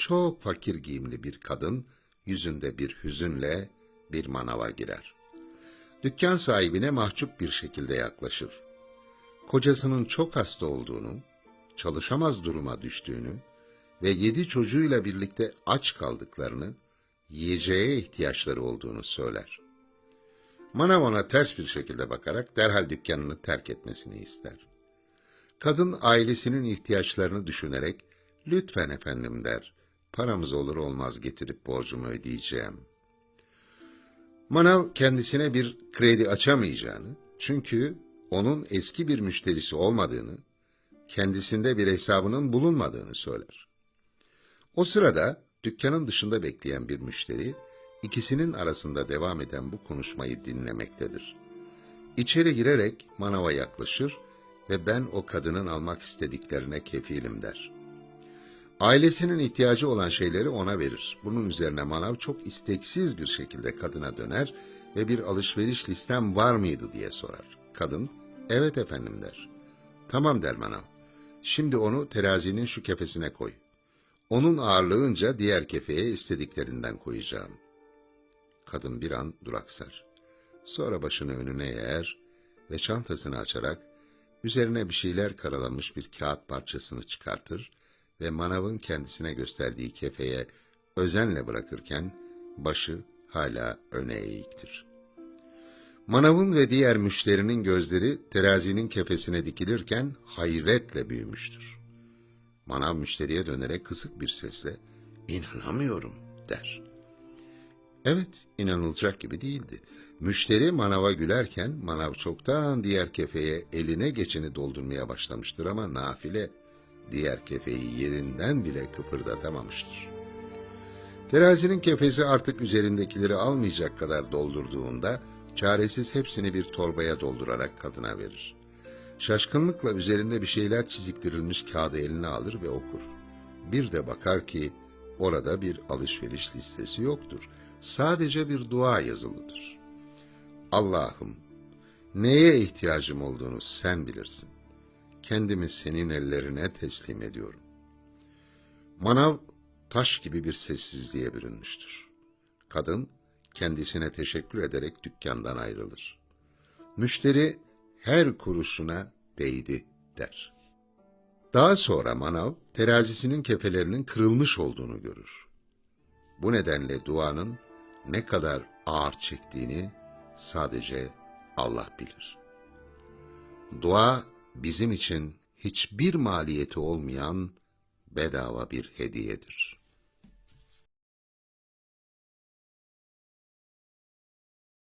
çok fakir giyimli bir kadın yüzünde bir hüzünle bir manava girer. Dükkan sahibine mahcup bir şekilde yaklaşır. Kocasının çok hasta olduğunu, çalışamaz duruma düştüğünü ve yedi çocuğuyla birlikte aç kaldıklarını, yiyeceğe ihtiyaçları olduğunu söyler. Manav ona ters bir şekilde bakarak derhal dükkanını terk etmesini ister. Kadın ailesinin ihtiyaçlarını düşünerek, lütfen efendim der, paramız olur olmaz getirip borcumu ödeyeceğim. Manav kendisine bir kredi açamayacağını, çünkü onun eski bir müşterisi olmadığını, kendisinde bir hesabının bulunmadığını söyler. O sırada dükkanın dışında bekleyen bir müşteri, ikisinin arasında devam eden bu konuşmayı dinlemektedir. İçeri girerek manava yaklaşır ve ben o kadının almak istediklerine kefilim der. Ailesinin ihtiyacı olan şeyleri ona verir. Bunun üzerine manav çok isteksiz bir şekilde kadına döner ve bir alışveriş listem var mıydı diye sorar. Kadın, evet efendim der. Tamam der manav. Şimdi onu terazinin şu kefesine koy. Onun ağırlığınca diğer kefeye istediklerinden koyacağım. Kadın bir an duraksar. Sonra başını önüne eğer ve çantasını açarak üzerine bir şeyler karalamış bir kağıt parçasını çıkartır ve manavın kendisine gösterdiği kefeye özenle bırakırken başı hala öne eğiktir. Manavın ve diğer müşterinin gözleri terazinin kefesine dikilirken hayretle büyümüştür. Manav müşteriye dönerek kısık bir sesle "İnanamıyorum." der. Evet, inanılacak gibi değildi. Müşteri manava gülerken manav çoktan diğer kefeye eline geçeni doldurmaya başlamıştır ama nafile diğer kefeyi yerinden bile kıpırdatamamıştır. Terazinin kefesi artık üzerindekileri almayacak kadar doldurduğunda çaresiz hepsini bir torbaya doldurarak kadına verir. Şaşkınlıkla üzerinde bir şeyler çiziktirilmiş kağıdı eline alır ve okur. Bir de bakar ki orada bir alışveriş listesi yoktur. Sadece bir dua yazılıdır. Allah'ım, neye ihtiyacım olduğunu sen bilirsin. Kendimi senin ellerine teslim ediyorum. Manav taş gibi bir sessizliğe bürünmüştür. Kadın kendisine teşekkür ederek dükkandan ayrılır. Müşteri her kuruşuna değdi der. Daha sonra manav terazisinin kefelerinin kırılmış olduğunu görür. Bu nedenle duanın ne kadar ağır çektiğini sadece Allah bilir. Dua bizim için hiçbir maliyeti olmayan bedava bir hediyedir.